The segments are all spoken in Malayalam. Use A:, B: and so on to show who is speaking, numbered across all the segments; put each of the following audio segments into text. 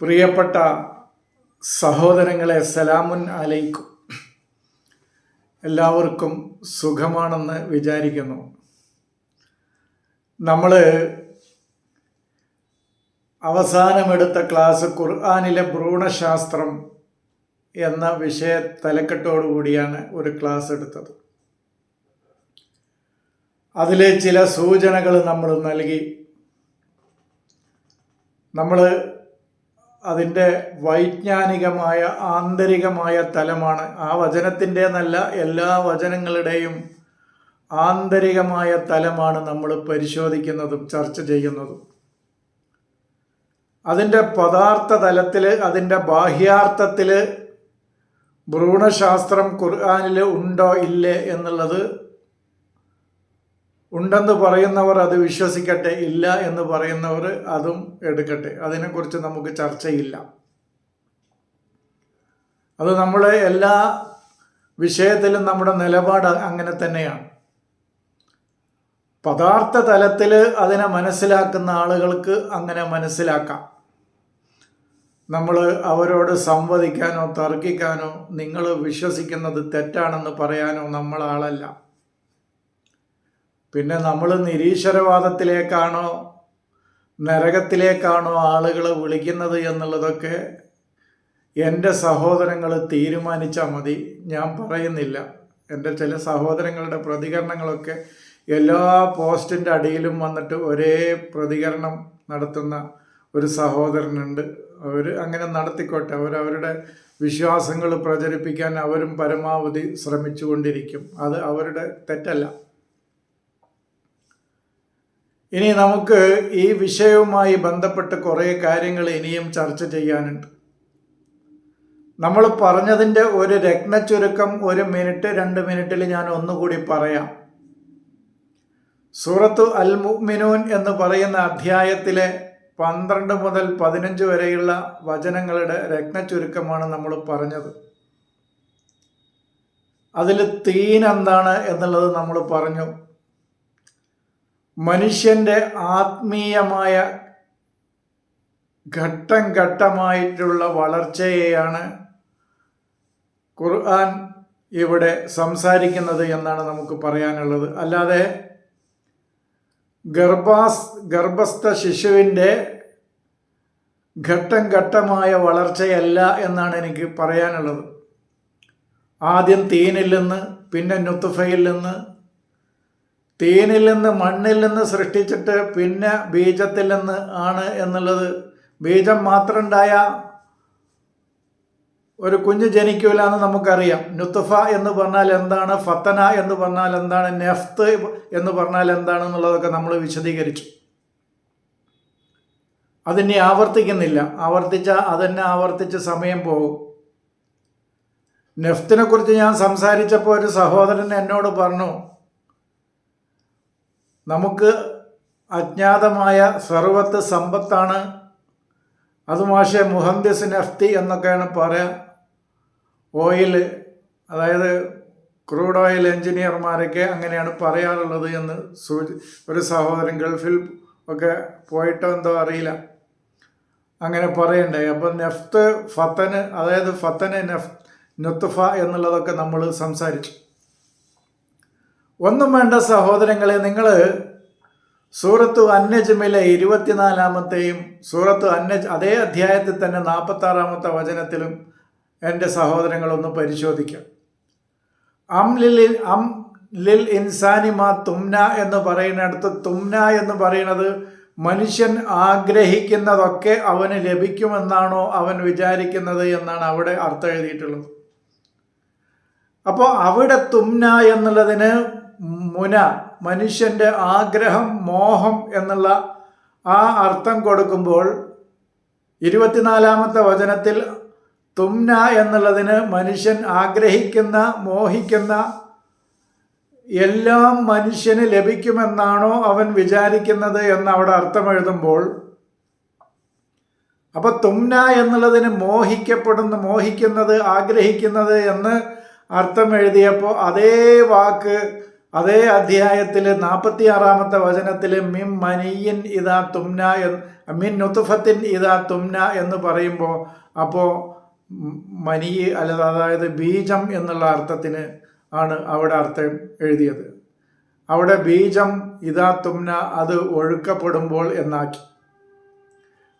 A: പ്രിയപ്പെട്ട സഹോദരങ്ങളെ സലാമുൻ അലൈക്കും. എല്ലാവർക്കും സുഖമാണെന്ന് വിചാരിക്കുന്നു. നമ്മൾ അവസാനമെടുത്ത ക്ലാസ് ഖുർആാനിലെ ഭ്രൂണശാസ്ത്രം എന്ന വിഷയ തലക്കെട്ടോടുകൂടിയാണ് ഒരു ക്ലാസ് എടുത്തത്. അതിലെ ചില സൂചനകൾ നമ്മൾ നൽകി. നമ്മൾ അതിന്റെ വൈജ്ഞാനികമായ ആന്തരികമായ തലമാണ്. ആ വചനത്തിന്റെ നല്ല എല്ലാ വചനങ്ങളുടെയും ആന്തരികമായ തലമാണ് നമ്മൾ പരിശോധിക്കുന്നതും ചർച്ച ചെയ്യുന്നതും. അതിന്റെ പദാർത്ഥ തലത്തിൽ അതിന്റെ ബാഹ്യാർത്ഥത്തിൽ ഭ്രൂണശാസ്ത്രം ഖുർആാനിൽ ഉണ്ടോ ഇല്ലേ എന്നുള്ളത് ഉണ്ടെന്ന് പറയുന്നവർ അത് വിശ്വസിക്കട്ടെ ഇല്ല എന്ന് പറയുന്നവർ അതും എടുക്കട്ടെ. അതിനെക്കുറിച്ച് നമുക്ക് ചർച്ചയില്ല. അത് നമ്മളെ എല്ലാ വിഷയത്തിലും നമ്മുടെ നിലപാട് അങ്ങനെ തന്നെയാണ്. പദാർത്ഥ തലത്തിൽ അതിനെ മനസ്സിലാക്കുന്ന ആളുകൾക്ക് അങ്ങനെ മനസ്സിലാക്കാം. നമ്മൾ അവരോട് സംവദിക്കാനോ തർക്കിക്കാനോ നിങ്ങൾ വിശ്വസിക്കുന്നത് തെറ്റാണെന്ന് പറയാനോ നമ്മൾ ആളല്ല പിന്നെ നമ്മൾ നിരീശ്വരവാദത്തിലേക്കാണോ നരകത്തിലേക്കാണോ ആളുകൾ വിളിക്കുന്നത് എന്നുള്ളതൊക്കെ എന്റെ സഹോദരങ്ങൾ തീരുമാനിച്ചാൽ മതി. ഞാൻ പറയുന്നില്ല. എന്റെ ചില സഹോദരങ്ങളുടെ പ്രതികരണങ്ങളൊക്കെ എല്ലാ പോസ്റ്റിന്റെ അടിയിലും വന്നിട്ട് ഒരേ പ്രതികരണം നടത്തുന്ന ഒരു സഹോദരനുണ്ട്. അവർ അങ്ങനെ നടത്തിക്കോട്ടെ. അവരവരുടെ വിശ്വാസങ്ങൾ പ്രചരിപ്പിക്കാൻ അവരും പരമാവധി ശ്രമിച്ചുകൊണ്ടിരിക്കും. അത് അവരുടെ തെറ്റല്ല. ഇനി നമുക്ക് ഈ വിഷയവുമായി ബന്ധപ്പെട്ട് കുറേ കാര്യങ്ങൾ ഇനിയും ചർച്ച ചെയ്യാനുണ്ട്. നമ്മൾ പറഞ്ഞതിന്റെ ഒരു രത്നച്ചുരുക്കം ഒരു മിനിറ്റ് രണ്ട് മിനിറ്റിൽ ഞാൻ ഒന്നുകൂടി പറയാം. സൂറത്തു അൽ മുഅ്മിനൂൻ എന്ന് പറയുന്ന അധ്യായത്തിലെ പന്ത്രണ്ട് മുതൽ പതിനഞ്ച് വരെയുള്ള വചനങ്ങളുടെ രത്നച്ചുരുക്കമാണ് നമ്മൾ പറഞ്ഞത്. അതിൽ തീൻ എന്താണ് എന്നുള്ളത് നമ്മൾ പറഞ്ഞു. മനുഷ്യന്റെ ആത്മീയമായ ഘട്ടം ഘട്ടമായിട്ടുള്ള വളർച്ചയെയാണ് ഖുർആൻ ഇവിടെ സംസാരിക്കുന്നത് എന്നാണ് നമുക്ക് പറയാനുള്ളത്. അല്ലാതെ ഗർഭാസ് ഗർഭസ്ഥ ശിശുവിന്റെ ഘട്ടം ഘട്ടമായ വളർച്ചയല്ല എന്നാണ് എനിക്ക് പറയാനുള്ളത്. ആദ്യം തീനിൽ നിന്ന് പിന്നെ നുത്തുഫയിൽ നിന്ന് തീനിൽ നിന്ന് മണ്ണിൽ നിന്ന് സൃഷ്ടിച്ചിട്ട് പിന്നെ ബീജത്തിൽ നിന്ന് ആണ് എന്നുള്ളത്. ബീജം മാത്രം ഉണ്ടായ ഒരു കുഞ്ഞ് ജനിക്കൂല എന്ന് നമുക്കറിയാം. നുത്തുഫ എന്ന് പറഞ്ഞാൽ എന്താണ്? ഫത്തന എന്ന് പറഞ്ഞാൽ എന്താണ്? നെഫ്ത്ത് എന്ന് പറഞ്ഞാൽ എന്താണ് എന്നുള്ളതൊക്കെ നമ്മൾ വിശദീകരിച്ചു. അതിനെ ആവർത്തിക്കുന്നില്ല. ആവർത്തിച്ച അതെന്നെ ആവർത്തിച്ച് സമയം പോകും. നെഫ്റ്റിനെ കുറിച്ച് ഞാൻ സംസാരിച്ചപ്പോൾ ഒരു സഹോദരൻ എന്നോട് പറഞ്ഞു നമുക്ക് അജ്ഞാതമായ സർവത്ത് സമ്പത്താണ്. അത് മാഷെ മുഹന്ദിസ് നഫ്തി എന്നൊക്കെയാണ് പറയാ. ഓയിൽ അതായത് ക്രൂഡ് ഓയിൽ എഞ്ചിനീയർമാരൊക്കെ അങ്ങനെയാണ് പറയാറുള്ളത് എന്ന് സൂചി ഒരു സഹോദരൻ ഗൾഫിൽ ഒക്കെ പോയിട്ടോ എന്തോ അറിയില്ല. അങ്ങനെ പറയണ്ടായി. അപ്പം നെഫ്ത്ത് ഫത്തന് അതായത് ഫത്തന് നെഫ് നുത്തുഫ എന്നുള്ളതൊക്കെ നമ്മൾ സംസാരിച്ചു. ഒന്നും വേണ്ട സഹോദരങ്ങളെ നിങ്ങൾ സൂറത്ത് അന്നജ്മിലെ ഇരുപത്തിനാലാമത്തെയും സൂറത്തു അന്നജ് അതേ അധ്യായത്തിൽ തന്നെ നാൽപ്പത്താറാമത്തെ വചനത്തിലും എന്റെ സഹോദരങ്ങളൊന്ന് പരിശോധിക്കാം. അം ലിൽ അം ലിൽ ഇൻസാനിമ തുംന എന്ന് പറയുന്നിടത്ത് തുംന എന്ന് പറയുന്നത് മനുഷ്യൻ ആഗ്രഹിക്കുന്നതൊക്കെ അവന് ലഭിക്കുമെന്നാണോ അവൻ വിചാരിക്കുന്നത് എന്നാണ് അവിടെ അർത്ഥം എഴുതിയിട്ടുള്ളത്. അപ്പോൾ അവിടെ തുംന എന്നുള്ളതിന് മുന മനുഷ്യന്റെ ആഗ്രഹം മോഹം എന്നുള്ള ആ അർത്ഥം കൊടുക്കുമ്പോൾ ഇരുപത്തിനാലാമത്തെ വചനത്തിൽ തുംന എന്നുള്ളതിന് മനുഷ്യൻ ആഗ്രഹിക്കുന്ന മോഹിക്കുന്ന എല്ലാം മനുഷ്യന് ലഭിക്കുമെന്നാണോ അവൻ വിചാരിക്കുന്നത് എന്ന് അവിടെ അർത്ഥം എഴുതുമ്പോൾ അപ്പൊ തുംന എന്നുള്ളതിന് മോഹിക്കപ്പെടുന്ന മോഹിക്കുന്നത് ആഗ്രഹിക്കുന്നത് എന്ന് അർത്ഥം എഴുതിയപ്പോൾ അതേ വാക്ക് അതേ അധ്യായത്തിൽ നാൽപ്പത്തി ആറാമത്തെ വചനത്തിൽ മിം മനിയൻ ഇതാ തുംന മിൻ നുത്തുഫത്തിൻ ഇതാ തുംന എന്ന് പറയുമ്പോൾ അപ്പോൾ മനി അല്ല അതായത് ബീജം എന്നുള്ള അർത്ഥത്തിന് ആണ് അവിടെ അർത്ഥം എഴുതിയത്. അവിടെ ബീജം ഇതാ തുംന അത് ഒഴുക്കപ്പെടുമ്പോൾ എന്നാക്കി.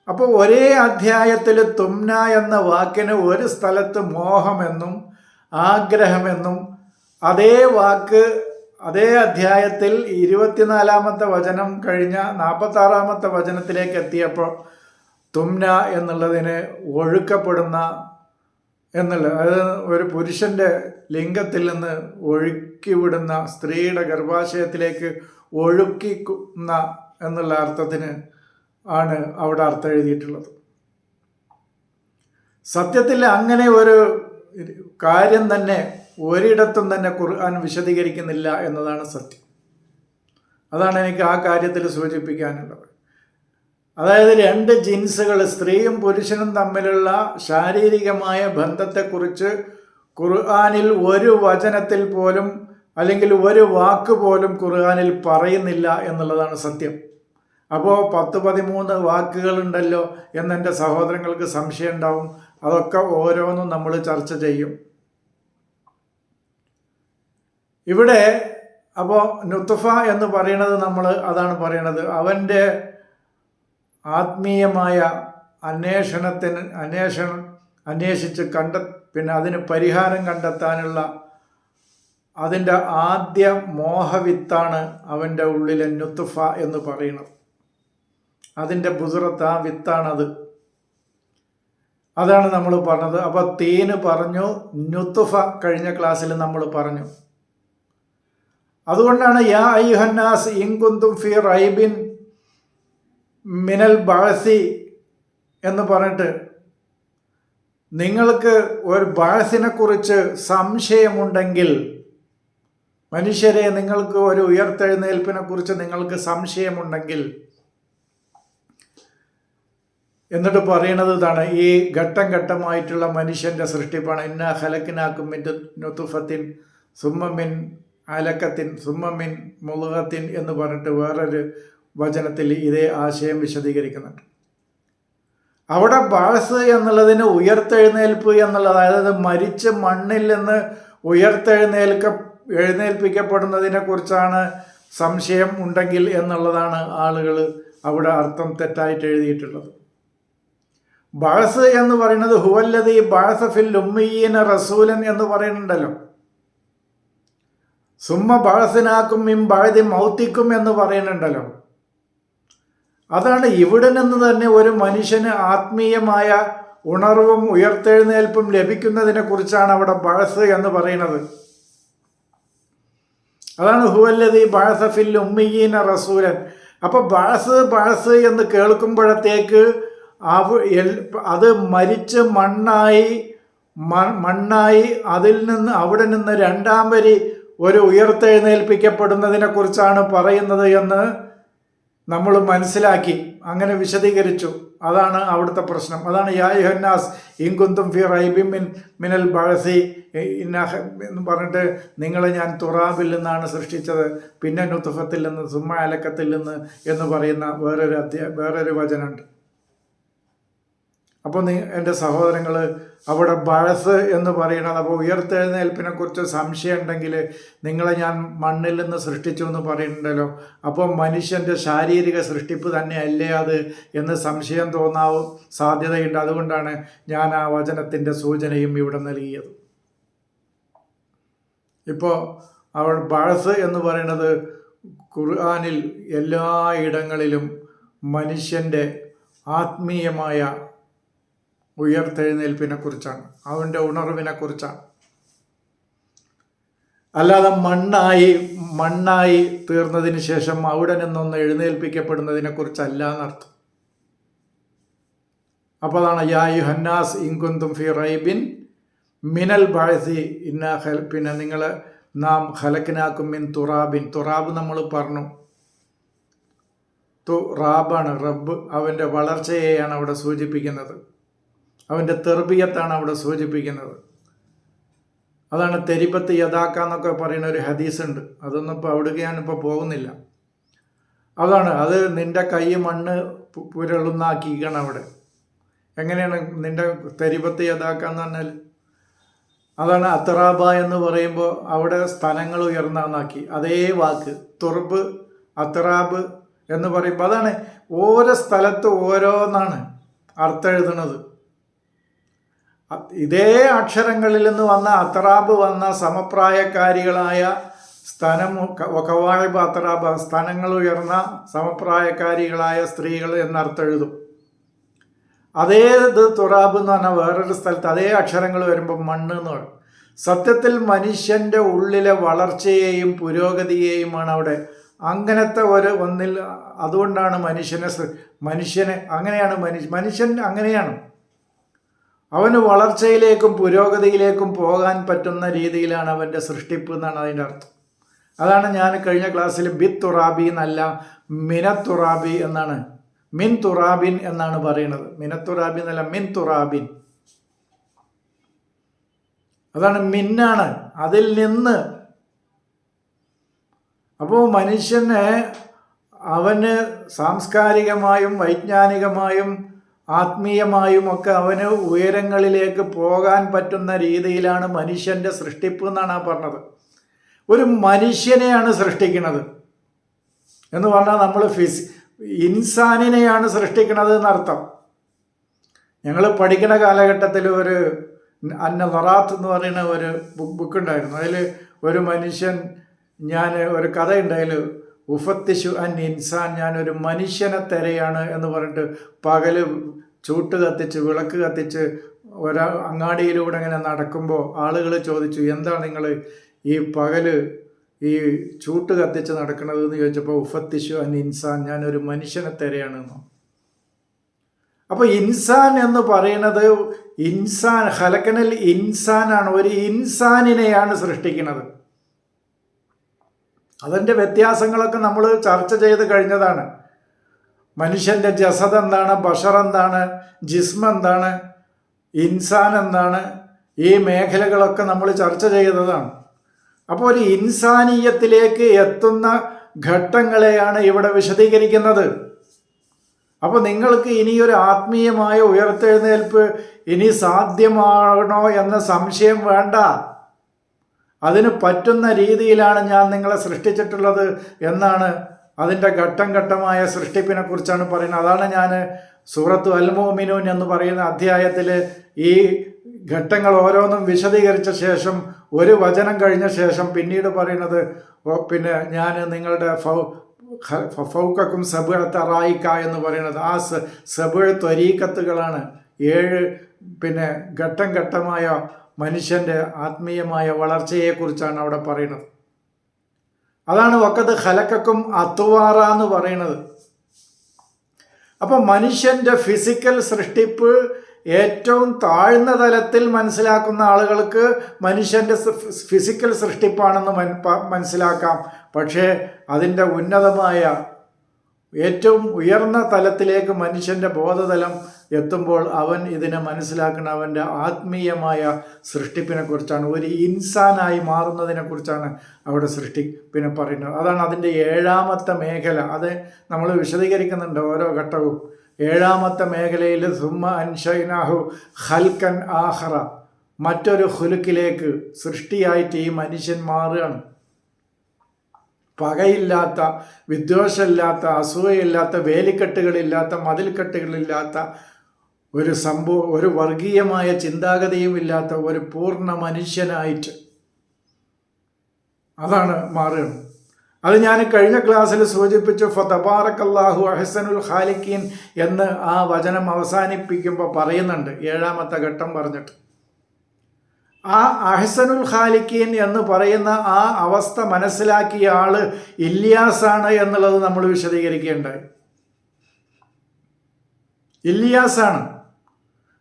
A: അപ്പോൾ ഒരേ അധ്യായത്തിൽ തുംന എന്ന വാക്കിന് ഒരു സ്ഥലത്ത് മോഹമെന്നും ആഗ്രഹമെന്നും അതേ വാക്ക് അതേ അധ്യായത്തിൽ ഇരുപത്തിനാലാമത്തെ വചനം കഴിഞ്ഞ നാൽപ്പത്താറാമത്തെ വചനത്തിലേക്ക് എത്തിയപ്പോൾ തുംന എന്നുള്ളതിന് ഒഴുക്കപ്പെടുന്ന എന്നുള്ള അതായത് ഒരു പുരുഷന്റെ ലിംഗത്തിൽ നിന്ന് ഒഴുക്കിവിടുന്ന സ്ത്രീയുടെ ഗർഭാശയത്തിലേക്ക് ഒഴുക്കിക്കുന്ന എന്നുള്ള അർത്ഥത്തിന് ആണ് അവിടെ അർത്ഥം എഴുതിയിട്ടുള്ളത്. സത്യത്തിൽ അങ്ങനെ ഒരു കാര്യം തന്നെ ഒരിടത്തും തന്നെ ഖുർആൻ വിശദീകരിക്കുന്നില്ല എന്നതാണ് സത്യം. അതാണ് എനിക്ക് ആ കാര്യത്തിൽ സൂചിപ്പിക്കാനുള്ളത്. അതായത് രണ്ട് ജിൻസുകൾ സ്ത്രീയും പുരുഷനും തമ്മിലുള്ള ശാരീരികമായ ബന്ധത്തെക്കുറിച്ച് ഖുർആാനിൽ ഒരു വചനത്തിൽ പോലും അല്ലെങ്കിൽ ഒരു വാക്ക് പോലും ഖുർആാനിൽ പറയുന്നില്ല എന്നുള്ളതാണ് സത്യം. അപ്പോൾ പത്ത് പതിമൂന്ന് വാക്കുകളുണ്ടല്ലോ എന്നെന്റെ സഹോദരങ്ങൾക്ക് സംശയം ഉണ്ടാവും അതൊക്കെ ഓരോന്നും നമ്മൾ ചർച്ച ചെയ്യും. ഇവിടെ അപ്പോൾ നുത്തുഫ എന്ന് പറയണത് നമ്മൾ അതാണ് പറയണത്. അവന്റെ ആത്മീയമായ അന്വേഷണത്തിന് അന്വേഷണം അന്വേഷിച്ച് കണ്ട പിന്നെ അതിന് പരിഹാരം കണ്ടെത്താനുള്ള അതിന്റെ ആദ്യ മോഹവിത്താണ് അവന്റെ ഉള്ളിലെ നുത്തുഫ എന്ന് പറയുന്നത്. അതിന്റെ ബുസുറത്ത് ആ വിത്താണത്. അതാണ് നമ്മൾ പറഞ്ഞത്. അപ്പോൾ തീന് പറഞ്ഞു നുത്തുഫ കഴിഞ്ഞ ക്ലാസ്സിൽ നമ്മൾ പറഞ്ഞു. അതുകൊണ്ടാണ് യാ ഐഹന്നാസ് ഇങ്കുന്തും ഫി റൈബിൻ മിനൽ ബാസി എന്ന് പറഞ്ഞിട്ട് നിങ്ങൾക്ക് ഒരു ബാസിനെക്കുറിച്ച് സംശയമുണ്ടെങ്കിൽ മനുഷ്യരെ നിങ്ങൾക്ക് ഒരു ഉയർത്തെഴുന്നേൽപ്പിനെ കുറിച്ച് നിങ്ങൾക്ക് സംശയമുണ്ടെങ്കിൽ എന്നിട്ട് പറയുന്നത് ഇതാണ് ഈ ഘട്ടം ഘട്ടമായിട്ടുള്ള മനുഷ്യന്റെ സൃഷ്ടിപ്പാണ്. ഇന്ന ഹലക്കിനാക്കും മിൻ നുത്തുഫത്തിൻ സുമ്മമിൻ അലക്കത്തിൻ സുമ്മമിൻ മുളുകത്തിൻ എന്ന് പറഞ്ഞിട്ട് വേറൊരു വചനത്തിൽ ഇതേ ആശയം വിശദീകരിക്കുന്നുണ്ട്. അവിടെ ബാസ് എന്നുള്ളതിന് ഉയർത്തെഴുന്നേൽപ്പ് എന്നുള്ളത് അതായത് മരിച്ച മണ്ണിൽ നിന്ന് ഉയർത്തെഴുന്നേൽക്ക എഴുന്നേൽപ്പിക്കപ്പെടുന്നതിനെ കുറിച്ചാണ് സംശയം ഉണ്ടെങ്കിൽ എന്നുള്ളതാണ് ആളുകൾ അവിടെ അർത്ഥം തെറ്റായിട്ട് എഴുതിയിട്ടുള്ളത്. ബാസ് എന്ന് പറയുന്നത് ഹുവല്ലതി ബാസഫിൽ ഉമ്മീന റസൂലൻ എന്ന് പറയുന്നുണ്ടല്ലോ. സുമ്മ ബാഴസിനാക്കും ഇം ബാഴതി മൗത്തിക്കും എന്ന് പറയുന്നുണ്ടല്ലോ. അതാണ് ഇവിടെ നിന്ന് തന്നെ ഒരു മനുഷ്യന് ആത്മീയമായ ഉണർവും ഉയർത്തെഴുന്നേൽപ്പും ലഭിക്കുന്നതിനെ കുറിച്ചാണ് അവിടെ ബഴസ് എന്ന് പറയുന്നത്. അതാണ് ഹുവല്ലതി ബഴസഫിൽ ഉമ്മീന റസൂലൻ. അപ്പോൾ ബഴസ് ബഴസ് എന്ന് കേൾക്കുമ്പോഴത്തേക്ക് അത് മരിച്ച് മണ്ണായി മണ്ണായി അതിൽ നിന്ന് അവിടെ നിന്ന് രണ്ടാം വരി ഒരു ഉയർത്തെഴുന്നേൽപ്പിക്കപ്പെടുന്നതിനെ കുറിച്ചാണ് പറയുന്നത് എന്ന് നമ്മൾ മനസ്സിലാക്കി അങ്ങനെ വിശദീകരിച്ചു. അതാണ് അവിടുത്തെ പ്രശ്നം. അതാണ് യാ യുഹന്നാസ് ഇൻകുന്തും ഫി മിൻ മിനൽ ബഴസി എന്ന് പറഞ്ഞിട്ട് നിങ്ങളെ ഞാൻ തുറാബിൽ നിന്നാണ് സൃഷ്ടിച്ചത് പിന്നെ നുത്തുഫത്തിൽ നിന്ന് സുമ്മ അലക്കത്തിൽ നിന്ന് എന്ന് പറയുന്ന വേറൊരു അധ്യായ വേറൊരു വചനമുണ്ട്. അപ്പോൾ നീ എന്റെ സഹോദരങ്ങൾ അവിടെ ബഴസ് എന്ന് പറയുന്നത് അപ്പോൾ ഉയർത്തെഴുന്നേൽപ്പിനെ കുറിച്ച് സംശയം ഉണ്ടെങ്കിൽ നിങ്ങളെ ഞാൻ മണ്ണിൽ നിന്ന് സൃഷ്ടിച്ചു എന്ന് പറയുന്നുണ്ടല്ലോ. അപ്പോൾ മനുഷ്യന്റെ ശാരീരിക സൃഷ്ടിപ്പ് തന്നെയല്ലേ അത് എന്ന് സംശയം തോന്നാവും സാധ്യതയുണ്ട്. അതുകൊണ്ടാണ് ഞാൻ ആ വചനത്തിന്റെ സൂചനയും ഇവിടെ നൽകിയത്. ഇപ്പോൾ അവൾ ബഴസ് എന്ന് പറയുന്നത് ഖുർആാനിൽ എല്ലായിടങ്ങളിലും മനുഷ്യന്റെ ആത്മീയമായ ഉയർത്തെഴുന്നേൽപ്പിനെ കുറിച്ചാണ് അവന്റെ ഉണർവിനെ കുറിച്ചാണ് അല്ലാതെ മണ്ണായി മണ്ണായി തീർന്നതിന് ശേഷം അവിടെ നിന്നൊന്ന് എഴുന്നേൽപ്പിക്കപ്പെടുന്നതിനെ കുറിച്ചല്ല എന്നർത്ഥം. അപ്പോൾ അതാണ് യായു ഹന്നാസ് ഇൻകുന്തും ഫി റൈബിൻ മിനൽ ബാഴ്സി ഇന്ന ഹൽ പിന്നെ നിങ്ങൾ നാം ഹലക്കിനാക്കും മിൻ തുറാബിൻ. തുറാബ് നമ്മൾ പറഞ്ഞു. തു റാബാണ് റബ്ബ് അവന്റെ വളർച്ചയെയാണ് അവിടെ സൂചിപ്പിക്കുന്നത്. അവന്റെ തെർബിയത്താണ് അവിടെ സൂചിപ്പിക്കുന്നത്. അതാണ് തെരിപ്പത്ത് യഥാക്ക എന്നൊക്കെ പറയുന്ന ഒരു ഹദീസുണ്ട്. അതൊന്നും ഇപ്പോൾ അവിടെ ഞാനിപ്പോൾ പോകുന്നില്ല. അതാണ് അത് നിന്റെ കൈ മണ്ണ് പുരളുന്നാക്കിക്കണം അവിടെ. എങ്ങനെയാണ് നിന്റെ തെരിപ്പത്ത് യഥാക്ക എന്ന് പറഞ്ഞാൽ അതാണ് അത്തറാബ എന്ന് പറയുമ്പോൾ അവിടെ സ്ഥലങ്ങൾ ഉയർന്നാന്നാക്കി അതേ വാക്ക് തുറബ് അത്തറാബ് എന്ന് പറയുമ്പോൾ അതാണ് ഓരോ സ്ഥലത്ത് ഓരോന്നാണ് അർത്ഥം എഴുതുന്നത്. ഇതേ അക്ഷരങ്ങളിൽ നിന്ന് വന്ന അത്രാബ് വന്ന സമപ്രായക്കാരികളായ സ്ഥനം കവാഴിബ് അത്തറാബ് സ്ഥലങ്ങൾ ഉയർന്ന സമപ്രായക്കാരികളായ സ്ത്രീകൾ അതേ ഇത് തുറാബ് എന്ന് പറഞ്ഞാൽ വേറൊരു സ്ഥലത്ത് അതേ അക്ഷരങ്ങൾ വരുമ്പോൾ മണ്ണ് എന്ന് പറയും. സത്യത്തിൽ മനുഷ്യന്റെ ഉള്ളിലെ വളർച്ചയെയും പുരോഗതിയെയുമാണ് അവിടെ. അങ്ങനത്തെ ഒരു ഒന്നിൽ അതുകൊണ്ടാണ് മനുഷ്യനെ മനുഷ്യനെ അങ്ങനെയാണ് മനുഷ്യ മനുഷ്യൻ അങ്ങനെയാണ്. അവന് വളർച്ചയിലേക്കും പുരോഗതിയിലേക്കും പോകാൻ പറ്റുന്ന രീതിയിലാണ് അവന്റെ സൃഷ്ടിപ്പ് എന്നാണ് അതിന്റെ അർത്ഥം. അതാണ് ഞാൻ കഴിഞ്ഞ ക്ലാസ്സിൽ ബി തുറാബി എന്നല്ല മിനത്തുറാബി എന്നാണ് മിൻ തുറാബിൻ എന്നാണ് പറയുന്നത്. മിനത്തുറാബി എന്നല്ല മിൻ തുറാബിൻ അതാണ് മിന്നാണ് അതിൽ നിന്ന്. അപ്പോൾ മനുഷ്യനെ അവന് സാംസ്കാരികമായും വൈജ്ഞാനികമായും ആത്മീയമായും ഒക്കെ അവന് ഉയരങ്ങളിലേക്ക് പോകാൻ പറ്റുന്ന രീതിയിലാണ് മനുഷ്യന്റെ സൃഷ്ടിപ്പ് എന്നാണ് ആ പറഞ്ഞത്. ഒരു മനുഷ്യനെയാണ് സൃഷ്ടിക്കുന്നത്. എന്ന് പറഞ്ഞാൽ നമ്മൾ ഫിസ് ഇൻസാനിനെയാണ് സൃഷ്ടിക്കുന്നത് എന്നർത്ഥം. ഞങ്ങൾ പഠിക്കുന്ന കാലഘട്ടത്തിൽ ഒരു അന്ന നറാത്ത് എന്ന് പറയുന്ന ഒരു ബുക്ക് ബുക്ക് ഉണ്ടായിരുന്നു അതിൽ ഒരു മനുഷ്യൻ ഞാൻ ഒരു കഥ അതിൽ ഉഫത്തിഷു അൻ ഇൻസാൻ ഞാനൊരു മനുഷ്യനെ തെരയാണ് എന്ന് പറഞ്ഞിട്ട് പകൽ ചൂട്ട് കത്തിച്ച് വിളക്ക് കത്തിച്ച് ഒരാ അങ്ങാടിയിലൂടെ ഇങ്ങനെ നടക്കുമ്പോൾ ആളുകൾ ചോദിച്ചു എന്താണ് നിങ്ങൾ ഈ പകൽ ഈ ചൂട്ട് കത്തിച്ച് നടക്കുന്നത് എന്ന് ചോദിച്ചപ്പോൾ ഉഫത്തിഷു അൻ ഇൻസാൻ ഞാനൊരു മനുഷ്യനെ തെരയാണെന്നോ അപ്പോൾ ഇൻസാൻ എന്ന് പറയുന്നത് ഇൻസാൻ ഹലക്കനൽ ഇൻസാനാണ് ഒരു ഇൻസാനിനെയാണ് സൃഷ്ടിക്കുന്നത്. അതിന്റെ വ്യത്യാസങ്ങളൊക്കെ നമ്മൾ ചർച്ച ചെയ്ത് കഴിഞ്ഞതാണ്. മനുഷ്യന്റെ ജസദ് എന്താണ് ബഷർ എന്താണ് ജിസ്മ എന്താണ് ഇൻസാൻ എന്താണ് ഈ മേഖലകളൊക്കെ നമ്മൾ ചർച്ച ചെയ്തതാണ്. അപ്പോൾ ഒരു ഇൻസാനീയത്തിലേക്ക് എത്തുന്ന ഘട്ടങ്ങളെയാണ് ഇവിടെ വിശദീകരിക്കുന്നത്. അപ്പോൾ നിങ്ങൾക്ക് ഇനിയൊരു ആത്മീയമായ ഉയർത്തെഴുന്നേൽപ്പ് ഇനി സാധ്യമാണോ എന്ന സംശയം വേണ്ട. അതിന് പറ്റുന്ന രീതിയിലാണ് ഞാൻ നിങ്ങളെ സൃഷ്ടിച്ചിട്ടുള്ളത് എന്നാണ് അതിന്റെ ഘട്ടം ഘട്ടമായ സൃഷ്ടിപ്പിനെ കുറിച്ചാണ് പറയുന്നത്. അതാണ് ഞാൻ സൂറത്തു അൽമോമിനൂൻ എന്ന് പറയുന്ന അധ്യായത്തിൽ ഈ ഘട്ടങ്ങൾ ഓരോന്നും വിശദീകരിച്ച ശേഷം ഒരു വചനം കഴിഞ്ഞ ശേഷം പിന്നീട് പറയുന്നത് പിന്നെ ഞാൻ നിങ്ങളുടെ ഫൗ ഫൗക്കും ഫൗക്കക്കും തറായിക്ക റായിക്ക എന്ന് പറയുന്നത്. ആ സബുഴ ത്വരീക്കത്തുകളാണ് ഏഴ് പിന്നെ ഘട്ടം ഘട്ടമായ മനുഷ്യന്റെ ആത്മീയമായ വളർച്ചയെക്കുറിച്ചാണ് അവിടെ പറയുന്നത്. അതാണ് വക്കത്ത് ഹലക്കക്കും അത്തുവാറ എന്ന് പറയുന്നത്. അപ്പം മനുഷ്യന്റെ ഫിസിക്കൽ സൃഷ്ടിപ്പ് ഏറ്റവും താഴ്ന്ന തലത്തിൽ മനസ്സിലാക്കുന്ന ആളുകൾക്ക് മനുഷ്യന്റെ ഫിസിക്കൽ സൃഷ്ടിപ്പാണെന്ന് മനസ്സിലാക്കാം. പക്ഷേ അതിന്റെ ഉന്നതമായ ഏറ്റവും ഉയർന്ന തലത്തിലേക്ക് മനുഷ്യന്റെ ബോധതലം എത്തുമ്പോൾ അവൻ ഇതിനെ മനസ്സിലാക്കുന്ന അവന്റെ ആത്മീയമായ സൃഷ്ടിപ്പിനെക്കുറിച്ചാണ് ഒരു ഇൻസാനായി മാറുന്നതിനെക്കുറിച്ചാണ് അവിടെ സൃഷ്ടിപ്പിനെ പറയുന്നത്. അതാണ് അതിന്റെ ഏഴാമത്തെ മേഖല. അത് നമ്മൾ വിശദീകരിക്കുന്നുണ്ട് ഓരോ ഘട്ടവും. ഏഴാമത്തെ മേഖലയിൽ സുമ്മ അൻഷൈനാഹു ഹൽക്കൻ ആഹറ മറ്റൊരു ഹുലുക്കിലേക്ക് സൃഷ്ടിയായിട്ട് ഈ മനുഷ്യൻ മാറുകയാണ്. പകയില്ലാത്ത വിദ്വേഷമില്ലാത്ത അസൂയയില്ലാത്ത വേലിക്കെട്ടുകളില്ലാത്ത മതിൽക്കെട്ടുകളില്ലാത്ത ഒരു സംഭവ ഒരു വർഗീയമായ ചിന്താഗതിയും ഇല്ലാത്ത ഒരു പൂർണ മനുഷ്യനായിട്ട് അതാണ് മാറുകയാണ്. അത് ഞാൻ കഴിഞ്ഞ ക്ലാസ്സിൽ സൂചിപ്പിച്ചു ഫതബാറക്കല്ലാഹു അഹസനുൽ ഖാലിക്കീൻ എന്ന് ആ വചനം അവസാനിപ്പിക്കുമ്പോൾ പറയുന്നുണ്ട് ഏഴാമത്തെ ഘട്ടം പറഞ്ഞിട്ട്. ആ അഹസനുൽ ഖാലിക്കീൻ എന്ന് പറയുന്ന ആ അവസ്ഥ മനസ്സിലാക്കിയ ആൾ ഇല്യാസാണ് എന്നുള്ളത് നമ്മൾ വിശദീകരിക്കേണ്ടായി ഇല്യാസാണ്.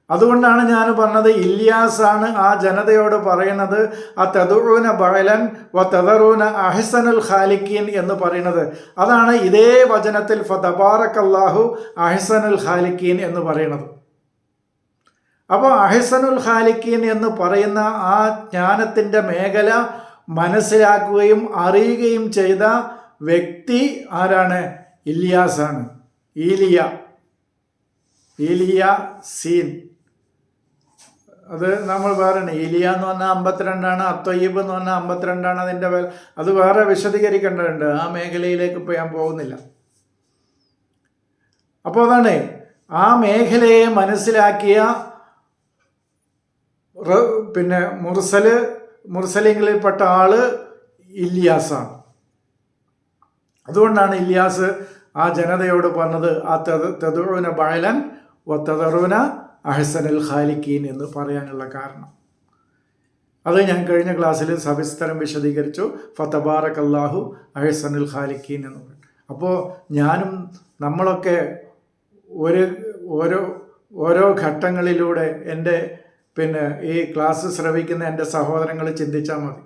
A: അതുകൊണ്ടാണ് ഞാൻ പറഞ്ഞത് ഇല്യാസാണ് ആ ജനതയോട് പറയുന്നത് ആ തെതുറൂന ബഴലൻ വ തെതറൂന അഹസനുൽ ഖാലിക്കീൻ എന്ന് പറയുന്നത്. അതാണ് ഇതേ വചനത്തിൽ ഫതബാറക്കല്ലാഹു അഹസനുൽ ഖാലിക്കീൻ എന്ന് പറയുന്നത്. അപ്പോൾ അഹസനുൽ ഖാലിക്കീൻ എന്ന് പറയുന്ന ആ ജ്ഞാനത്തിന്റെ മേഖല മനസ്സിലാക്കുകയും അറിയുകയും ചെയ്ത വ്യക്തി ആരാണ്? ഇലിയാസാണ്. ഈലിയ. ഈലിയ സീൻ. അത് നമ്മൾ വേറെ ഈലിയ എന്ന് പറഞ്ഞാൽ അമ്പത്തിരണ്ടാണ് അത്വയ്യബ് എന്ന് പറഞ്ഞാൽ അമ്പത്തിരണ്ടാണ് അതിന്റെ അത് വേറെ വിശദീകരിക്കേണ്ടതുണ്ട്. ആ മേഖലയിലേക്ക് ഇപ്പോൾ ഞാൻ പോകുന്നില്ല. അപ്പോൾ അതാണ് ആ മേഖലയെ മനസ്സിലാക്കിയ പിന്നെ മുർസൽ മുർസലിങ്ങളിൽപ്പെട്ട ആൾ ഇല്യാസാണ്. അതുകൊണ്ടാണ് ഇല്യാസ് ആ ജനതയോട് പറഞ്ഞത് ആ തെതുഴുന ബഴലൻ വ തെതറുവിന അഹസനൽ ഖാലിക്കീൻ എന്ന് പറയാനുള്ള കാരണം. അത് ഞാൻ കഴിഞ്ഞ ക്ലാസ്സിൽ സവിസ്തരം വിശദീകരിച്ചു. ഫതബാറക് അള്ളാഹു അഹസനുൽ ഖാലിക്കീൻ എന്ന് പറയും അപ്പോൾ ഞാനും നമ്മളൊക്കെ ഒരു ഓരോ ഓരോ ഘട്ടങ്ങളിലൂടെ എന്റെ പിന്നെ ഈ ക്ലാസ് ശ്രവിക്കുന്ന എന്റെ സഹോദരങ്ങൾ ചിന്തിച്ചാൽ മതി.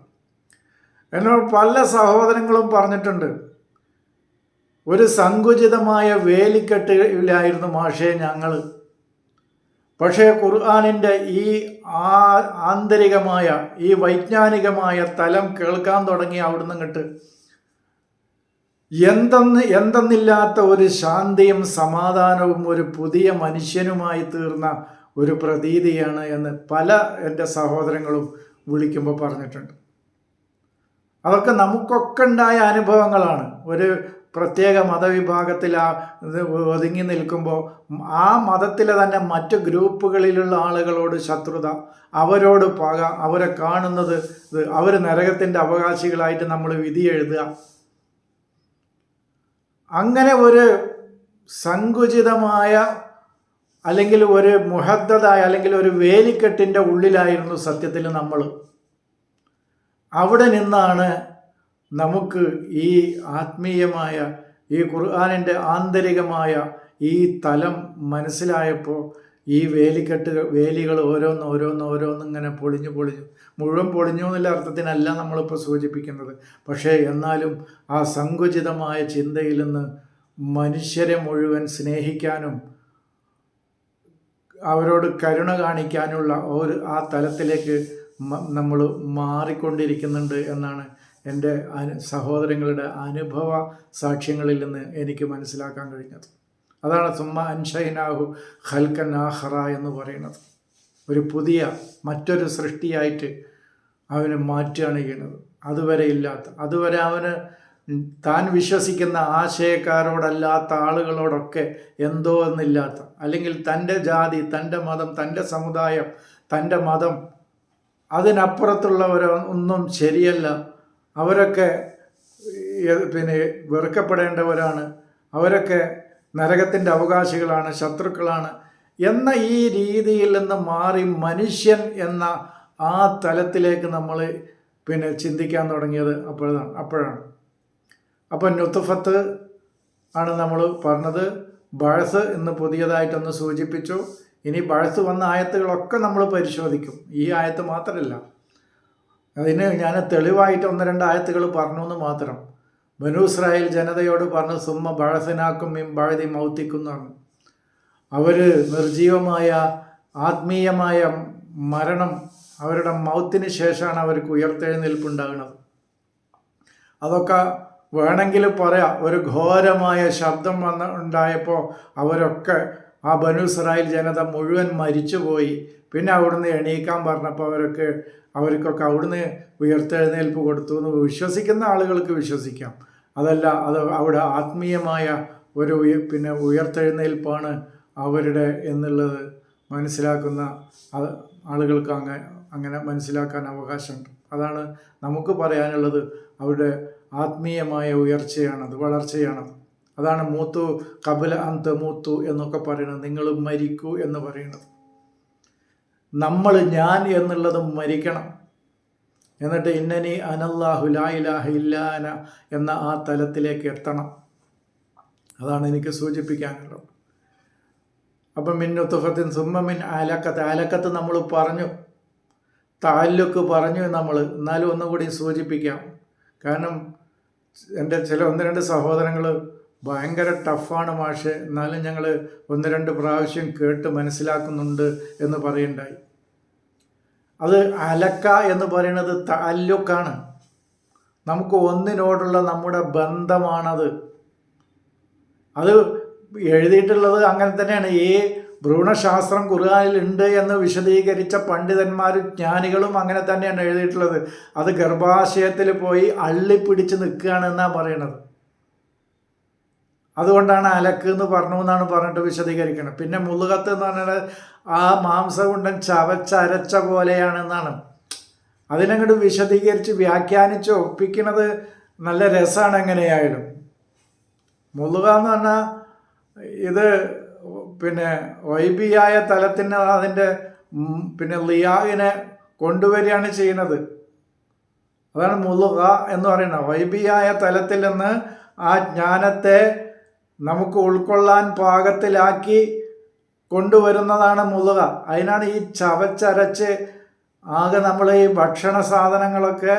A: എന്നോട് പല സഹോദരങ്ങളും പറഞ്ഞിട്ടുണ്ട് ഒരു സങ്കുചിതമായ വേലിക്കെട്ടിലായിരുന്നു മാഷേ ഞങ്ങൾ. പക്ഷേ ഖുർആാനിന്റെ ഈ ആ ആന്തരികമായ ഈ വൈജ്ഞാനികമായ തലം കേൾക്കാൻ തുടങ്ങി അവിടുന്ന് ഇങ്ങോട്ട്. എന്തെന്ന് എന്തെന്നില്ലാത്ത ഒരു ശാന്തിയും സമാധാനവും ഒരു പുതിയ മനുഷ്യനുമായി തീർന്ന ഒരു പ്രതീതിയാണ് എന്ന് പല എന്റെ സഹോദരങ്ങളും വിളിക്കുമ്പോൾ പറഞ്ഞിട്ടുണ്ട്. അതൊക്കെ നമുക്കൊക്കെ ഉണ്ടായ അനുഭവങ്ങളാണ്. ഒരു പ്രത്യേക മതവിഭാഗത്തിൽ ആ ഒതുങ്ങി നിൽക്കുമ്പോൾ ആ മതത്തിലെ തന്നെ മറ്റ് ഗ്രൂപ്പുകളിലുള്ള ആളുകളോട് ശത്രുത അവരോട് പക അവരെ കാണുന്നത് അവർ നരകത്തിന്റെ അവകാശികളായിട്ട് നമ്മൾ വിധി എഴുതുക. അങ്ങനെ ഒരു സങ്കുചിതമായ അല്ലെങ്കിൽ ഒരു മുഹദ്ദതായ അല്ലെങ്കിൽ ഒരു വേലിക്കെട്ടിന്റെ ഉള്ളിലായിരുന്നു സത്യത്തിൽ നമ്മൾ. അവിടെ നിന്നാണ് നമുക്ക് ഈ ആത്മീയമായ ഈ ഖുർആാനിന്റെ ആന്തരികമായ ഈ തലം മനസ്സിലായപ്പോൾ ഈ വേലിക്കെട്ട് വേലികൾ ഓരോന്ന് ഓരോന്ന് ഓരോന്ന് ഇങ്ങനെ പൊളിഞ്ഞു പൊളിഞ്ഞു. മുഴുവൻ പൊളിഞ്ഞു എന്നുള്ള അർത്ഥത്തിനല്ല നമ്മളിപ്പോൾ സൂചിപ്പിക്കുന്നത്. പക്ഷേ എന്നാലും ആ സങ്കുചിതമായ ചിന്തയിൽ നിന്ന് മനുഷ്യരെ മുഴുവൻ സ്നേഹിക്കാനും അവരോട് കരുണ കാണിക്കാനുള്ള ഒരു ആ തലത്തിലേക്ക് നമ്മൾ മാറിക്കൊണ്ടിരിക്കുന്നുണ്ട് എന്നാണ് എന്റെ അനു സഹോദരങ്ങളുടെ അനുഭവ സാക്ഷ്യങ്ങളിൽ നിന്ന് എനിക്ക് മനസ്സിലാക്കാൻ കഴിഞ്ഞത്. അതാണ് സുമ്മ അൻഷൈനാഹു ഹൽക്കൻ ആഹ്റ എന്ന് പറയുന്നത്. ഒരു പുതിയ മറ്റൊരു സൃഷ്ടിയായിട്ട് അവന് മാറ്റുകയാണ് ചെയ്യുന്നത്. അതുവരെ ഇല്ലാത്ത അതുവരെ അവന് താൻ വിശ്വസിക്കുന്ന ആശയക്കാരോടല്ലാത്ത ആളുകളോടൊക്കെ എന്തോ എന്നില്ലാത്ത അല്ലെങ്കിൽ തന്റെ ജാതി തന്റെ മതം തന്റെ സമുദായം തന്റെ മതം അതിനപ്പുറത്തുള്ളവരോ ഒന്നും ശരിയല്ല. അവരൊക്കെ പിന്നെ വെറുക്കപ്പെടേണ്ടവരാണ്. അവരൊക്കെ നരകത്തിന്റെ അവകാശികളാണ് ശത്രുക്കളാണ് എന്ന ഈ രീതിയിൽ നിന്ന് മാറി മനുഷ്യൻ എന്ന ആ തലത്തിലേക്ക് നമ്മൾ പിന്നെ ചിന്തിക്കാൻ തുടങ്ങിയത് അപ്പോഴാണ് അപ്പോഴാണ്. അപ്പം നുത്തുഫത്ത് ആണ് നമ്മൾ പറഞ്ഞത്. ബഴസ് എന്ന് പുതിയതായിട്ടൊന്ന് സൂചിപ്പിച്ചു. ഇനി ബഴസ് വന്ന ആയത്തുകളൊക്കെ നമ്മൾ പരിശോധിക്കും. ഈ ആയത്ത് മാത്രമല്ല അതിന് ഞാൻ തെളിവായിട്ട് ഒന്ന് രണ്ട് ആയത്തുകൾ പറഞ്ഞു എന്ന് മാത്രം. ബനു ഇസ്രായേൽ ജനതയോട് പറഞ്ഞു സുമ്മ ബഴസിനാക്കും മീൻ ബഴതി മൗത്തിക്കുന്നതാണ് അവർ നിർജീവമായ ആത്മീയമായ മരണം അവരുടെ മൗത്തിന് ശേഷമാണ് അവർക്ക് ഉയർത്തെഴുന്നേൽപ്പുണ്ടാകുന്നത്. അതൊക്കെ വേണമെങ്കിൽ പറയാം ഒരു ഘോരമായ ശബ്ദം വന്ന് ഉണ്ടായപ്പോൾ അവരൊക്കെ ആ ബനു ഇസ്രായേൽ ജനത മുഴുവൻ മരിച്ചുപോയി. പിന്നെ അവിടുന്ന് എണീക്കാൻ പറഞ്ഞപ്പോൾ അവരൊക്കെ അവർക്കൊക്കെ അവിടുന്ന് ഉയർത്തെഴുന്നേൽപ്പ് കൊടുത്തു എന്ന് വിശ്വസിക്കുന്ന ആളുകൾക്ക് വിശ്വസിക്കാം. അതല്ല അത് അവിടെ ആത്മീയമായ ഒരു പിന്നെ ഉയർത്തെഴുന്നേൽപ്പാണ് അവരുടെ എന്നുള്ളത് മനസ്സിലാക്കുന്ന ആളുകൾക്ക് അങ്ങനെ അങ്ങനെ മനസ്സിലാക്കാൻ അവകാശമുണ്ട്. അതാണ് നമുക്ക് പറയാനുള്ളത്. അവരുടെ ആത്മീയമായ ഉയർച്ചയാണത് വളർച്ചയാണത് അതാണ് മൂത്തു കപില അന്ത് മൂത്തു എന്നൊക്കെ പറയുന്നത്. നിങ്ങൾ മരിക്കൂ എന്ന് പറയുന്നത്. നമ്മൾ ഞാൻ എന്നുള്ളത് മരിക്കണം. എന്നിട്ട് ഇന്നനി അനല്ലാഹു ലാ ഇലാഹ ഇല്ലാന എന്ന ആ തലത്തിലേക്ക് എത്തണം. അതാണ് എനിക്ക് സൂചിപ്പിക്കാനുള്ളത്. അപ്പം മിന്നുത്തുഫത്തിൻ സുമ്മമിൻ ആലക്കത്ത് ആലക്കത്ത് നമ്മൾ പറഞ്ഞു. താലുക്ക് പറഞ്ഞു നമ്മൾ. എന്നാലും ഒന്നുകൂടി സൂചിപ്പിക്കാം. കാരണം എന്റെ ചില ഒന്ന് രണ്ട് സഹോദരങ്ങൾ ഭയങ്കര ടഫാണ് മാഷ്. എന്നാലും ഞങ്ങൾ ഒന്ന് രണ്ട് പ്രാവശ്യം കേട്ട് മനസ്സിലാക്കുന്നുണ്ട് എന്ന് പറയുണ്ടായി. അത് അലക്ക എന്ന് പറയുന്നത് താല്ലുക്കാണ് നമുക്ക് ഒന്നിനോടുള്ള നമ്മുടെ ബന്ധമാണത്. അത് എഴുതിയിട്ടുള്ളത് അങ്ങനെ തന്നെയാണ്. ഈ ഭ്രൂണശാസ്ത്രം ഉണ്ട് എന്ന് വിശദീകരിച്ച പണ്ഡിതന്മാരും ജ്ഞാനികളും അങ്ങനെ തന്നെയാണ് എഴുതിയിട്ടുള്ളത്. അത് ഗർഭാശയത്തിൽ പോയി അള്ളിപ്പിടിച്ച് നിൽക്കുകയാണ് എന്നാണ് പറയണത്. അതുകൊണ്ടാണ് അലക്ക് എന്ന് പറഞ്ഞു എന്നാണ് പറഞ്ഞിട്ട് വിശദീകരിക്കുന്നത് പിന്നെ മുളുകത്ത് എന്ന് പറഞ്ഞാൽ ആ മാംസകുണ്ടൻ ചവച്ചരച്ച പോലെയാണെന്നാണ് അതിനങ്ങോട്ട് വിശദീകരിച്ച് വ്യാഖ്യാനിച്ച് ഒപ്പിക്കുന്നത് നല്ല രസമാണ് എങ്ങനെയായാലും. മുളുക എന്ന് പറഞ്ഞാൽ ഇത് പിന്നെ വൈബിയായ തലത്തിന് അതിന്റെ പിന്നെ ലിയാവിനെ കൊണ്ടുവരികയാണ് ചെയ്യുന്നത്. അതാണ് മുളുക എന്ന് പറയുന്നത്. വൈബിയായ തലത്തിൽ നിന്ന് ആ ജ്ഞാനത്തെ നമുക്ക് ഉൾക്കൊള്ളാൻ പാകത്തിലാക്കി കൊണ്ടുവരുന്നതാണ് മുളുക. അതിനാണ് ഈ ചവച്ചരച്ച് ആകെ നമ്മൾ ഈ ഭക്ഷണ സാധനങ്ങളൊക്കെ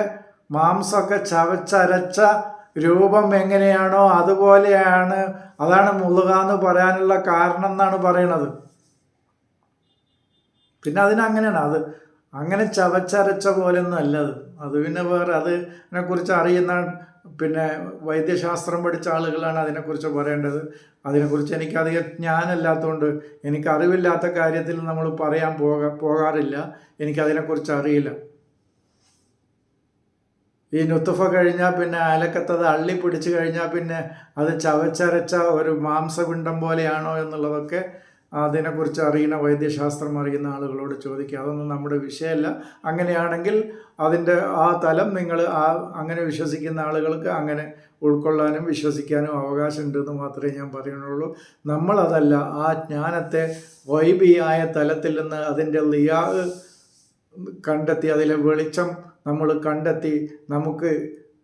A: മാംസമൊക്കെ ചവച്ചരച്ച രൂപം എങ്ങനെയാണോ അതുപോലെയാണ്. അതാണ് മുളുക എന്ന് പറയാനുള്ള കാരണം എന്നാണ് പറയണത് പിന്നെ അതിനങ്ങനെയാണ്. അത് അങ്ങനെ ചവച്ചരച്ച പോലെയൊന്നും അല്ല അത് അത് പിന്നെ വേറെ അതിനെക്കുറിച്ച് അറിയുന്ന പിന്നെ വൈദ്യശാസ്ത്രം പഠിച്ച ആളുകളാണ് അതിനെക്കുറിച്ച് പറയേണ്ടത്. അതിനെക്കുറിച്ച് എനിക്ക് അധികം ജ്ഞാനമില്ലാത്തതുകൊണ്ട് എനിക്ക് അറിവില്ലാത്ത കാര്യത്തിൽ നമ്മൾ പറയാൻ പോകാ പോകാറില്ല. എനിക്കതിനെക്കുറിച്ച് അറിയില്ല. ഈ നുത്തുഫ കഴിഞ്ഞാൽ പിന്നെ അലക്കത്തത് അള്ളി പിടിച്ചു കഴിഞ്ഞാൽ പിന്നെ അത് ചവച്ചരച്ച ഒരു മാംസപിണ്ഡം പോലെയാണോ എന്നുള്ളതൊക്കെ അതിനെക്കുറിച്ച് അറിയുന്ന വൈദ്യശാസ്ത്രം അറിയുന്ന ആളുകളോട് ചോദിക്കുക. അതൊന്നും നമ്മുടെ വിഷയമല്ല. അങ്ങനെയാണെങ്കിൽ അതിന്റെ ആ തലം നിങ്ങൾ ആ അങ്ങനെ വിശ്വസിക്കുന്ന ആളുകൾക്ക് അങ്ങനെ ഉൾക്കൊള്ളാനും വിശ്വസിക്കാനും അവകാശമുണ്ടെന്ന് മാത്രമേ ഞാൻ പറയുന്നുള്ളൂ. നമ്മളതല്ല ആ ജ്ഞാനത്തെ വൈബിയായ തലത്തിൽ നിന്ന് അതിന്റെ ലിയാ കണ്ടെത്തി അതിലെ വെളിച്ചം നമ്മൾ കണ്ടെത്തി നമുക്ക്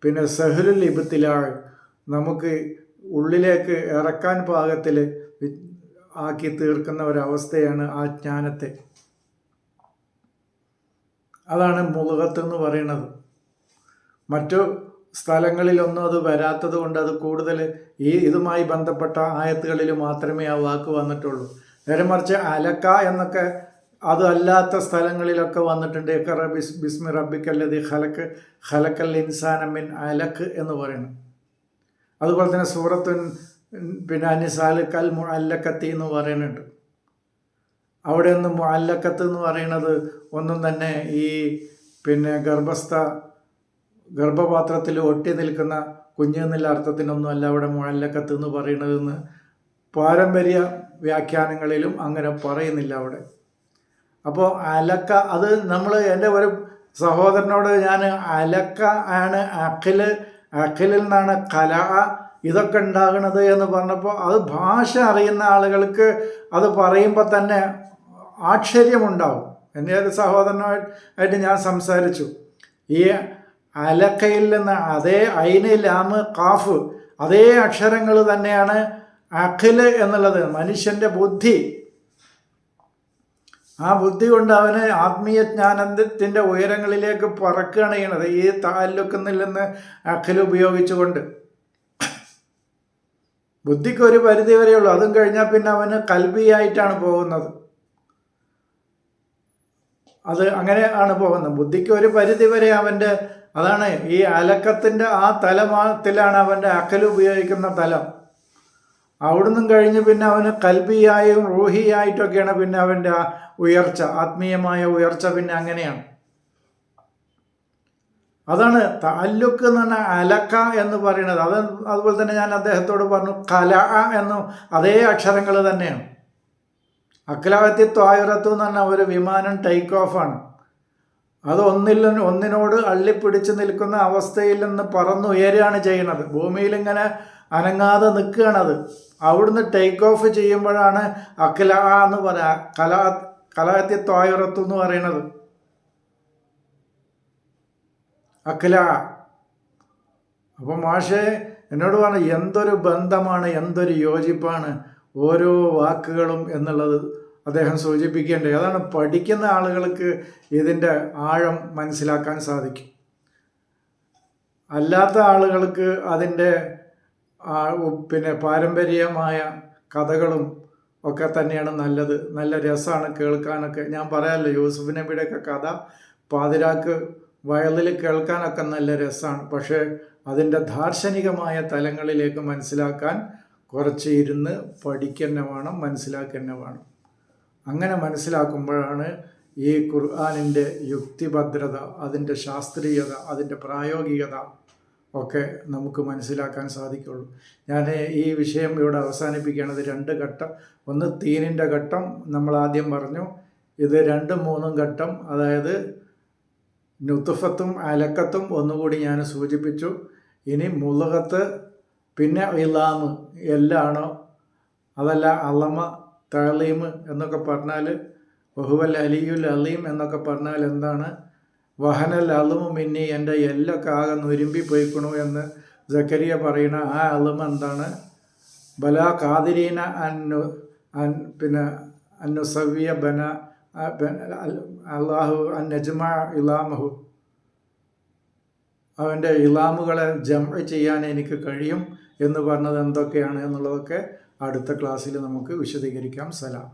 A: പിന്നെ സഹലുൽ ഇബത്തിലാൾ നമുക്ക് ഉള്ളിലേക്ക് ഇറക്കാൻ പാകത്തിൽ ആക്കി തീർക്കുന്ന ഒരവസ്ഥയാണ് ആ ജ്ഞാനത്തെ. അതാണ് മുഖത്ത് എന്ന് പറയുന്നത്. മറ്റു സ്ഥലങ്ങളിലൊന്നും അത് വരാത്തത് കൊണ്ട് അത് കൂടുതൽ ഈ ഇതുമായി ബന്ധപ്പെട്ട ആയത്തുകളിൽ മാത്രമേ ആ വാക്ക് വന്നിട്ടുള്ളൂ. നേരെ മറിച്ച് അലക്ക എന്നൊക്കെ അത് അല്ലാത്ത സ്ഥലങ്ങളിലൊക്കെ വന്നിട്ടുണ്ട്. ഇഖറ ബിസ് ബിസ്മി റബ്ബിക്കല്ലതി ഹലക്ക് ഹലക്കൽ ഇൻസാനമിൻ അലക്ക് എന്ന് പറയുന്നു. അതുപോലെ തന്നെ സൂറത്തുൻ പിന്നെ അനിസാൽ കൽ മുഅല്ലക്കത്തി എന്ന് പറയുന്നുണ്ട്. അവിടെ ഒന്നും മുഅല്ലക്കത്ത് എന്ന് പറയുന്നത് ഒന്നും തന്നെ ഈ പിന്നെ ഗർഭസ്ഥ ഗർഭപാത്രത്തിൽ ഒട്ടി നിൽക്കുന്ന കുഞ്ഞ് എന്നുള്ള അർത്ഥത്തിനൊന്നും അല്ല അവിടെ മുഴല്ലക്കത്ത് എന്ന് പറയുന്നതെന്ന് പാരമ്പര്യ വ്യാഖ്യാനങ്ങളിലും അങ്ങനെ പറയുന്നില്ല അവിടെ. അപ്പോൾ അലക്ക അത് നമ്മൾ എന്റെ ഒരു സഹോദരനോട് ഞാൻ അലക്ക ആണ് അഖിൽ അഖിലിൽ നിന്നാണ് കല ഇതൊക്കെ ഉണ്ടാകുന്നത് എന്ന് പറഞ്ഞപ്പോൾ അത് ഭാഷ അറിയുന്ന ആളുകൾക്ക് അത് പറയുമ്പോൾ തന്നെ ആശ്ചര്യമുണ്ടാവും. എന്റെ ഒരു സഹോദരനായിട്ട് ഞാൻ സംസാരിച്ചു. ഈ അലക്കയിൽ നിന്ന് അതേ ഐന് ലാമ് കാഫ് അതേ അക്ഷരങ്ങൾ തന്നെയാണ് അഖിൽ എന്നുള്ളത്. മനുഷ്യന്റെ ബുദ്ധി ആ ബുദ്ധി കൊണ്ട് അവന് ആത്മീയ ജ്ഞാനത്തിന്റെ ഉയരങ്ങളിലേക്ക് പറക്കുകയാണ് ചെയ്യണത് ഈ താല്ലുക്കുന്നിൽ നിന്ന് ഉപയോഗിച്ചുകൊണ്ട്. ബുദ്ധിക്ക് ഒരു പരിധി വരെയുള്ളൂ അതും കഴിഞ്ഞാൽ പിന്നെ അവന് കൽബിയായിട്ടാണ് പോകുന്നത്. അത് അങ്ങനെ ആണ് പോകുന്നത്. ബുദ്ധിക്ക് ഒരു പരിധി വരെ അവന്റെ അതാണ് ഈ അലക്കത്തിന്റെ ആ തലമാത്തിലാണ് അവന്റെ അക്കൽ ഉപയോഗിക്കുന്ന തലം. അവിടുന്ന് കഴിഞ്ഞ് പിന്നെ അവന് കൽബിയായും റൂഹിയായിട്ടൊക്കെയാണ് പിന്നെ അവന്റെ ആ ഉയർച്ച ആത്മീയമായ ഉയർച്ച പിന്നെ അങ്ങനെയാണ്. അതാണ് താല്ലുക്ക് എന്ന് പറഞ്ഞാൽ അലക്ക എന്ന് പറയുന്നത്. അത് അതുപോലെ തന്നെ ഞാൻ അദ്ദേഹത്തോട് പറഞ്ഞു കല എന്നും അതേ അക്ഷരങ്ങൾ തന്നെയാണ്. അക്ലാവത്തി ത്വായുറത്തു എന്ന് പറഞ്ഞാൽ ഒരു വിമാനം ടേക്ക് ഓഫാണ് അത് ഒന്നിൽ നിന്ന് ഒന്നിനോട് അള്ളിപ്പിടിച്ച് നിൽക്കുന്ന അവസ്ഥയിൽ നിന്ന് പറന്നുയരുകയാണ് ചെയ്യുന്നത്. ഭൂമിയിൽ ഇങ്ങനെ അനങ്ങാതെ നിൽക്കുകയാണത്. അവിടുന്ന് ടേക്ക് ഓഫ് ചെയ്യുമ്പോഴാണ് അഖില എന്ന് പറയാ കല കലാത്തി ത്വായുറത്തു എന്ന് പറയണത് അഖില അപ്പം മാഷെ എന്നോട് പറഞ്ഞു എന്തൊരു ബന്ധമാണ് എന്തൊരു യോജിപ്പാണ് ഓരോ വാക്കുകളും എന്നുള്ളത് അദ്ദേഹം സൂചിപ്പിക്കേണ്ടത്. അതാണ് പഠിക്കുന്ന ആളുകൾക്ക് ഇതിന്റെ ആഴം മനസ്സിലാക്കാൻ സാധിക്കും. അല്ലാത്ത ആളുകൾക്ക് അതിന്റെ പിന്നെ പാരമ്പര്യമായ കഥകളും ഒക്കെ തന്നെയാണ് നല്ലത്. നല്ല രസമാണ് കേൾക്കാനൊക്കെ. ഞാൻ പറയാമല്ലോ യൂസുഫ് നബിയുടെയൊക്കെ കഥ പാതിരാക്ക് വയലിൽ കേൾക്കാനൊക്കെ നല്ല രസമാണ് പക്ഷേ അതിന്റെ ദാർശനികമായ തലങ്ങളിലേക്ക് മനസ്സിലാക്കാൻ കുറച്ച് ഇരുന്ന് പഠിക്കന്നെ വേണം മനസ്സിലാക്കന്നെ വേണം. അങ്ങനെ മനസ്സിലാക്കുമ്പോഴാണ് ഈ ഖുർആാനിന്റെ യുക്തിഭദ്രത അതിന്റെ ശാസ്ത്രീയത അതിന്റെ പ്രായോഗികത ഒക്കെ നമുക്ക് മനസ്സിലാക്കാൻ സാധിക്കുള്ളൂ. ഞാൻ ഈ വിഷയം ഇവിടെ അവസാനിപ്പിക്കുകയാണത് രണ്ട് ഘട്ടം. ഒന്ന് തീനിന്റെ ഘട്ടം നമ്മൾ ആദ്യം പറഞ്ഞു. ഇത് രണ്ടും മൂന്നും ഘട്ടം അതായത് നുത്തുഫത്തും അലക്കത്തും ഒന്നുകൂടി ഞാൻ സൂചിപ്പിച്ചു. ഇനി മുളകത്ത് പിന്നെ ഇലാമ് എല്ലാണോ? അതല്ല അളമ തളീം എന്നൊക്കെ പറഞ്ഞാൽ ബഹുവൽ അലിയുൽ അലീം എന്നൊക്കെ പറഞ്ഞാൽ എന്താണ്? വഹനൽ അളുമു മിന്നി എന്റെ എല്ലൊക്കെ ആകെ നുരുമ്പി പോയിക്കണു എന്ന് ജക്കരിയ പറയുന്ന ആ അളുമ എന്താണ്? ബല കാതിരീന അന്നു അൻ പിന്നെ അന്നുസവ്യ ബന അള്ളാഹു അൻ നജ്മ ഇലാമഹു. അവന്റെ ഇലാമുകളെ ജമ ചെയ്യാൻ എനിക്ക് കഴിയും എന്ന് പറഞ്ഞത് എന്തൊക്കെയാണ് എന്നുള്ളതൊക്കെ അടുത്ത ക്ലാസ്സിൽ നമുക്ക് വിശദീകരിക്കാം. സലാം.